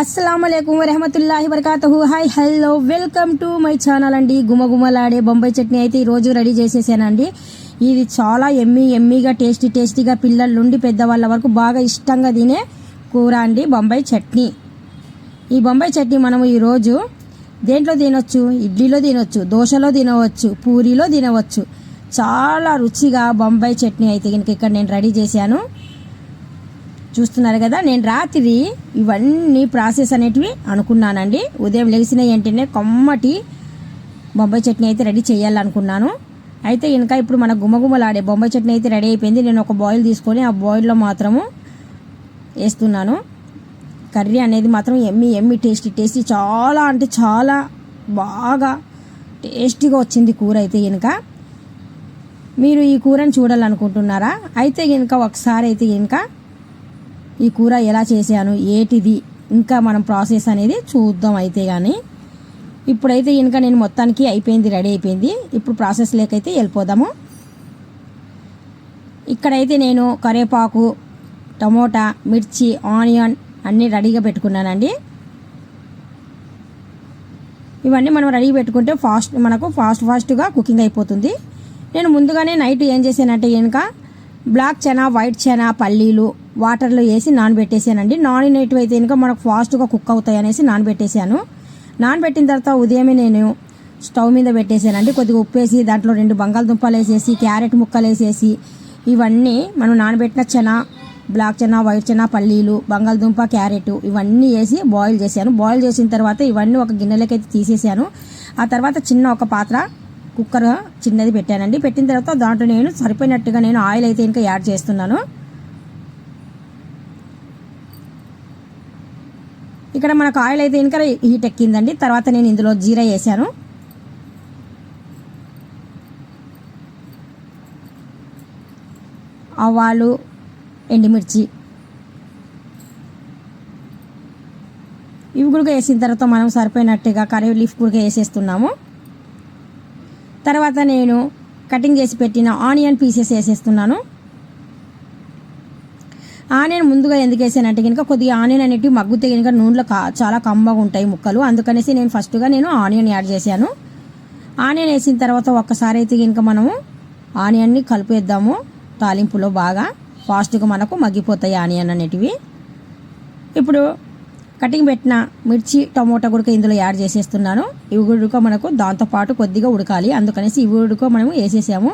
అస్సలం వరహమతుల్లాహి వరకాతహు. Hi hello welcome to my channel అండి. గుమగుమలాడే బొంబాయి చట్నీ అయితే ఈరోజు రెడీ చేసేసానండి. ఇది చాలా ఎమ్మీ ఎమ్మీగా టేస్టీ టేస్టీగా పిల్లల నుండి పెద్దవాళ్ళ వరకు బాగా ఇష్టంగా తినే కూర అండి బొంబాయి చట్నీ. ఈ బొంబాయి చట్నీ మనము ఈరోజు దేంట్లో తినొచ్చు? ఇడ్లీలో తినొచ్చు దోశలో తినవచ్చు పూరీలో తినవచ్చు. చాలా రుచిగా బొంబాయి చట్నీ అయితే కనుక ఇక్కడ నేను రెడీ చేశాను. చూస్తున్నారు కదా నేను రాత్రి ఇవన్నీ ప్రాసెస్ అనేటివి అనుకున్నానండి. ఉదయం లేచిన వెంటనే కొమ్మటి బొంబాయి చట్నీ అయితే రెడీ చేయాలనుకున్నాను. అయితే ఇంకా ఇప్పుడు మన గుమగుమలాడే బొంబాయి చట్నీ అయితే రెడీ అయిపోయింది. నేను ఒక బాయిల్ తీసుకొని ఆ బాయిల్లో మాత్రము వేస్తున్నాను. కర్రీ అనేది మాత్రం ఎమ్మి ఎమ్మి టేస్టీ టేస్టీ చాలా అంటే చాలా బాగా టేస్టీగా వచ్చింది కూర అయితే కనుక మీరు ఈ కూరని చూడాలనుకుంటున్నారా? అయితే కనుక ఒకసారి అయితే కనుక ఈ కూర ఎలా చేశాను ఏటిది ఇంకా మనం ప్రాసెస్ అనేది చూద్దాం అయితే కానీ ఇప్పుడైతే ఇంకా నేను మొత్తానికి అయిపోయింది రెడీ అయిపోయింది. ఇప్పుడు ప్రాసెస్ లేకైతే వెళ్ళిపోదాము. ఇక్కడైతే నేను కరివేపాకు టమోటా మిర్చి ఆనియన్ అన్నీ రెడీగా పెట్టుకున్నానండి. ఇవన్నీ మనం రెడీ పెట్టుకుంటే ఫాస్ట్ మనకు ఫాస్ట్ ఫాస్ట్గా కుకింగ్ అయిపోతుంది. నేను ముందుగానే నైట్ ఏం చేశానంటే కనుక బ్లాక్ చనా వైట్ చనా పల్లీలు వాటర్లో వేసి నానబెట్టేసానండి. నానినేటివి అయితే ఇంకా మనకు ఫాస్ట్గా కుక్ అవుతాయి అనేసి నానబెట్టేసాను నానబెట్టిన తర్వాత ఉదయమే నేను స్టవ్ మీద పెట్టేసానండి కొద్దిగా ఉప్పు వేసి దాంట్లో రెండు బంగాళదుంపలు వేసేసి క్యారెట్ ముక్కలు వేసేసి ఇవన్నీ మనం నానబెట్టిన చెన బ్లాక్ చనా వైట్ చనా పల్లీలు బంగాళదుంప క్యారెట్ ఇవన్నీ వేసి బాయిల్ చేశాను. బాయిల్ చేసిన తర్వాత ఇవన్నీ ఒక గిన్నెలకైతే అయితే తీసేసాను ఆ తర్వాత చిన్న ఒక పాత్ర కుక్కర్ చిన్నది పెట్టానండి. పెట్టిన తర్వాత దాంట్లో నేను సరిపోయినట్టుగా నేను ఆయిల్ అయితే ఇంకా యాడ్ చేస్తున్నాను. ఇక్కడ మనకు ఆయిల్ అయితే ఇంకా హీట్ ఎక్కిందండి. తర్వాత నేను ఇందులో జీరా వేసాను. ఆవాలు ఎండుమిర్చి. ఇవి కూడా వేసిన తర్వాత మనం సరిపోయినట్టుగా కర్రీ లీఫ్ కూడా వేసేస్తున్నాము. తర్వాత నేను కటింగ్ చేసి పెట్టిన ఆనియన్ పీసెస్ వేసేస్తున్నాను. ఆనియన్ ముందుగా ఎందుకు వేసానంటే కనుక కొద్దిగా ఆనియన్ అనేటివి మగ్గుతే కనుక నూనెలో కా చాలా కమ్మగా ఉంటాయి ముక్కలు. అందుకనేసి నేను ఫస్ట్గా నేను ఆనియన్ యాడ్ చేశాను. ఆనియన్ వేసిన తర్వాత ఒక్కసారి అయితే కనుక మనము ఆనియన్ని కలిపేద్దాము తాలింపులో బాగా. ఫాస్ట్గా మనకు మగ్గిపోతాయి ఆనియన్ అనేటివి. ఇప్పుడు కటింగ్ పెట్టిన మిర్చి టమోటా కూడా ఇందులో యాడ్ చేసేస్తున్నాను. ఇవి కూడా మనకు దాంతోపాటు కొద్దిగా ఉడకాలి. అందుకనేసి ఇవి కూడా మనము వేసేసాము.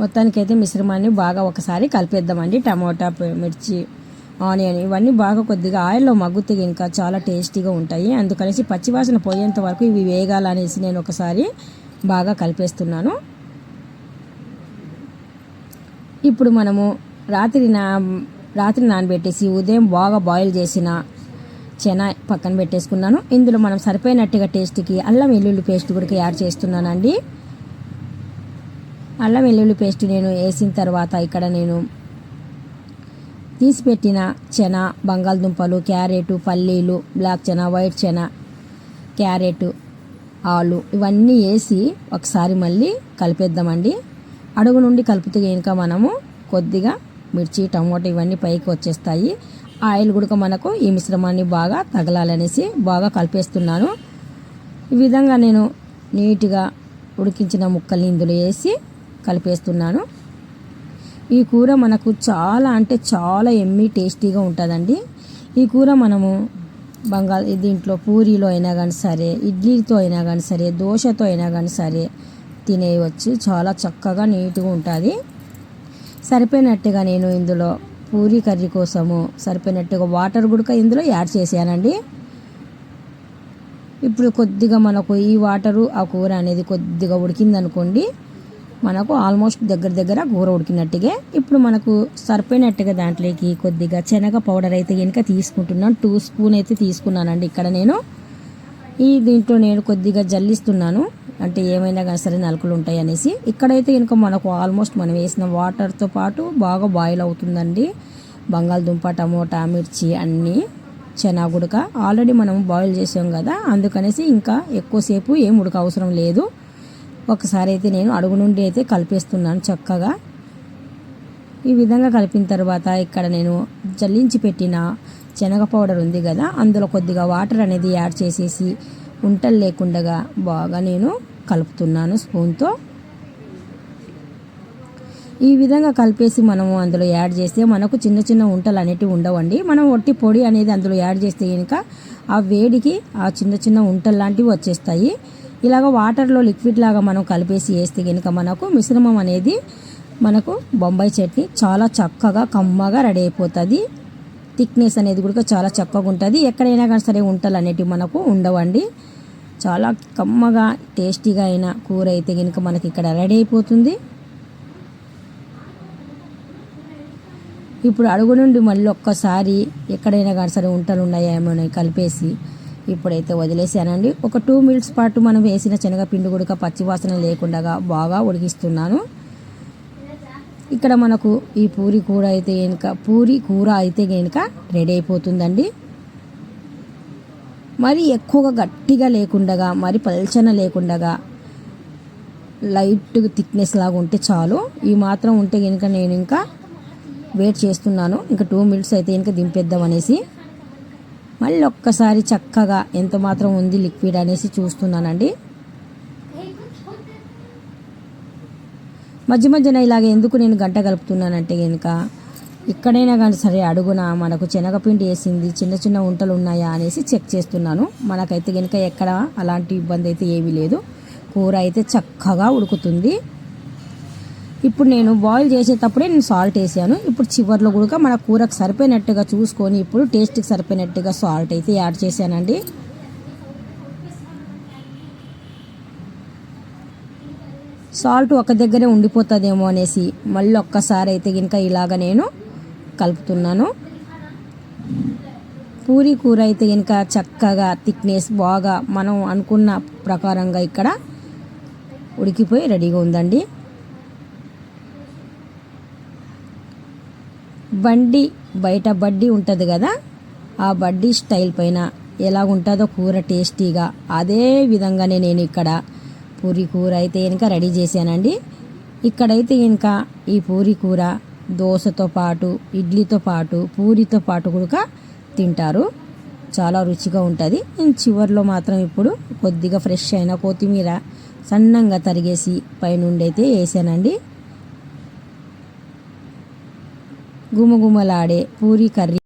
మొత్తానికైతే మిశ్రమాన్ని బాగా ఒకసారి కలిపేద్దామండి. టమోటా మిర్చి ఆనియన్ ఇవన్నీ బాగా కొద్దిగా ఆయిల్లో మగ్గుతే ఇంకా చాలా టేస్టీగా ఉంటాయి. అందుకనేసి పచ్చివాసన పోయేంత వరకు ఇవి వేగాలనేసి నేను ఒకసారి బాగా కలిపేస్తున్నాను. ఇప్పుడు మనము రాత్రి నా రాత్రి నానబెట్టేసి ఉదయం బాగా బాయిల్ చేసిన చెన పక్కన పెట్టేసుకున్నాను. ఇందులో మనం సరిపోయినట్టుగా టేస్ట్కి అల్లం వెల్లుల్లి పేస్ట్ కూడా యాడ్ చేస్తున్నానండి. అల్లం వెల్లుల్లి పేస్ట్ నేను వేసిన తర్వాత ఇక్కడ నేను తీసిపెట్టిన చెన బంగాళదుంపలు క్యారెట్ పల్లీలు బ్లాక్ చెన వైట్ చెన క్యారెట్ ఆలు ఇవన్నీ వేసి ఒకసారి మళ్ళీ కలిపేద్దామండి. అడుగు నుండి కలుపుతూ ఇంకా మనము కొద్దిగా మిర్చి టమాటో ఇవన్నీ పైకి వచ్చేస్తాయి. ఆయిల్ కూడా మనకు ఈ మిశ్రమాన్ని బాగా తగలాలనేసి బాగా కలిపేస్తున్నాను. ఈ విధంగా నేను నీట్గా ఉడికించిన ముక్కల్ని ఇందులో వేసి కలిపేస్తున్నాను. ఈ కూర మనకు చాలా అంటే చాలా ఎమ్మి టేస్టీగా ఉంటుందండి. ఈ కూర మనము బంగాళ దీంట్లో పూరీలో అయినా కానీ సరే ఇడ్లీతో అయినా కానీ సరే దోశతో అయినా కానీ సరే తినేయవచ్చు చాలా చక్కగా నీట్గా ఉంటుంది. సరిపోయినట్టుగా నేను ఇందులో పూరీ కర్రీ కోసము సరిపోయినట్టుగా వాటర్ గుడక ఇందులో యాడ్ చేశానండి. ఇప్పుడు కొద్దిగా మనకు ఈ వాటరు ఆ కూర అనేది కొద్దిగా ఉడికిందనుకోండి మనకు ఆల్మోస్ట్ దగ్గర దగ్గర కూర ఉడికినట్టుగా. ఇప్పుడు మనకు సరిపోయినట్టుగా దాంట్లోకి కొద్దిగా శనగ పౌడర్ అయితే కనుక తీసుకుంటున్నాను. టూ స్పూన్ అయితే తీసుకున్నానండి ఇక్కడ నేను. ఈ దీంట్లో నేను కొద్దిగా జల్లిస్తున్నాను. అంటే ఏమైనా కానీ సరే నలుకలు ఉంటాయి అనేసి. ఇక్కడైతే కనుక మనకు ఆల్మోస్ట్ మనం వేసిన వాటర్తో పాటు బాగా బాయిల్ అవుతుందండి. బంగాళదుంప టమోటా మిర్చి అన్నీ చెనాగుడక ఆల్రెడీ మనం బాయిల్ చేసాం కదా. అందుకనేసి ఇంకా ఎక్కువసేపు ఏం ఉడక అవసరం లేదు. ఒకసారి అయితే నేను అడుగు నుండి అయితే కలిపేస్తున్నాను చక్కగా. ఈ విధంగా కలిపిన తర్వాత ఇక్కడ నేను జల్లించి పెట్టిన శనగ పౌడర్ ఉంది కదా అందులో కొద్దిగా వాటర్ అనేది యాడ్ చేసేసి ఉంటలు లేకుండా బాగా నేను కలుపుతున్నాను స్పూన్తో. ఈ విధంగా కలిపేసి మనము అందులో యాడ్ చేస్తే మనకు చిన్న చిన్న ఉంటలు అనేటివి ఉండవండి. మనం ఒట్టి పొడి అనేది అందులో యాడ్ చేస్తే కనుక ఆ వేడికి ఆ చిన్న చిన్న ఉంటలు లాంటివి వచ్చేస్తాయి. ఇలాగ వాటర్లో లిక్విడ్ లాగా మనం కలిపేసి వేస్తే కనుక మనకు మిశ్రమం అనేది మనకు బొంబాయి చట్నీ చాలా చక్కగా కమ్మగా రెడీ అయిపోతుంది. థిక్నెస్ అనేది కూడా చాలా చక్కగా ఉంటుంది. ఎక్కడైనా కానీ సరే ఉంటలు అనేటివి మనకు ఉండవండి. చాలా కమ్మగా టేస్టీగా అయిన కూర అయితే కనుక మనకి ఇక్కడ రెడీ అయిపోతుంది. ఇప్పుడు అడుగు నుండి మళ్ళీ ఒక్కసారి ఎక్కడైనా కానీ సరే ఉంటలు ఉన్నాయేమో అని కలిపేసి ఇప్పుడైతే వదిలేసానండి. ఒక టూ మినిట్స్ పాటు మనం వేసిన శనగపిండి గుడిక పచ్చివాసన లేకుండా బాగా ఉడికిస్తున్నాను. ఇక్కడ మనకు ఈ పూరి కూర అయితే కనుక పూరి కూర అయితే కనుక రెడీ అయిపోతుందండి. మరి ఎక్కువగా గట్టిగా లేకుండగా మరి పల్చన లేకుండగా లైట్ థిక్నెస్ లాగా ఉంటే చాలు. ఈ మాత్రం ఉంటే కనుక నేను ఇంకా వెయిట్ చేస్తున్నాను. ఇంకా టూ మినిట్స్ అయితే ఇంకా దింపేద్దాం అనేసి. మళ్ళీ ఒక్కసారి చక్కగా ఎంత మాత్రం ఉంది లిక్విడ్ అనేసి చూస్తున్నానండి. మధ్య మధ్యన ఇలాగ ఎందుకు నేను గంట కలుపుతున్నానంటే కనుక ఎక్కడైనా కానీ సరే అడుగున మనకు శనగపిండి వేసింది చిన్న చిన్న ఉంటలు ఉన్నాయా అనేసి చెక్ చేస్తున్నాను. మనకైతే కనుక ఎక్కడ అలాంటి ఇబ్బంది అయితే ఏమీ లేదు. కూర అయితే చక్కగా ఉడుకుతుంది. ఇప్పుడు నేను బాయిల్ చేసేటప్పుడే నేను సాల్ట్ వేసాను. ఇప్పుడు చివరిలో కూడా మన కూరకు సరిపోయినట్టుగా చూసుకొని ఇప్పుడు టేస్ట్కి సరిపోయినట్టుగా సాల్ట్ అయితే యాడ్ చేశానండి. సాల్ట్ ఒక దగ్గరే ఉండిపోతుందేమో అనేసి మళ్ళీ ఒక్కసారి అయితే కనుక ఇలాగ నేను కలుపుతున్నాను. పూరి కూర అయితే కనుక చక్కగా థిక్నెస్ బాగా మనం అనుకున్న ప్రకారంగా ఇక్కడ ఉడికిపోయి రెడీగా ఉందండి. బండి బయట బడ్డీ ఉంటుంది కదా ఆ బడ్డీ స్టైల్ పైన ఎలా ఉంటుందో కూర టేస్టీగా అదే విధంగానే నేను ఇక్కడ పూరి కూర అయితే కనుక రెడీ చేశానండి. ఇక్కడైతే కనుక ఈ పూరి కూర దోశతో పాటు ఇడ్లీతో పాటు పూరితో పాటు కూడా తింటారు. చాలా రుచిగా ఉంటుంది. నేను చివరిలో మాత్రం ఇప్పుడు కొద్దిగా ఫ్రెష్ అయిన కొత్తిమీర సన్నంగా తరిగేసి పైనుండి అయితే వేసానండి. గుమగుమలాడే పూరి కర్రీ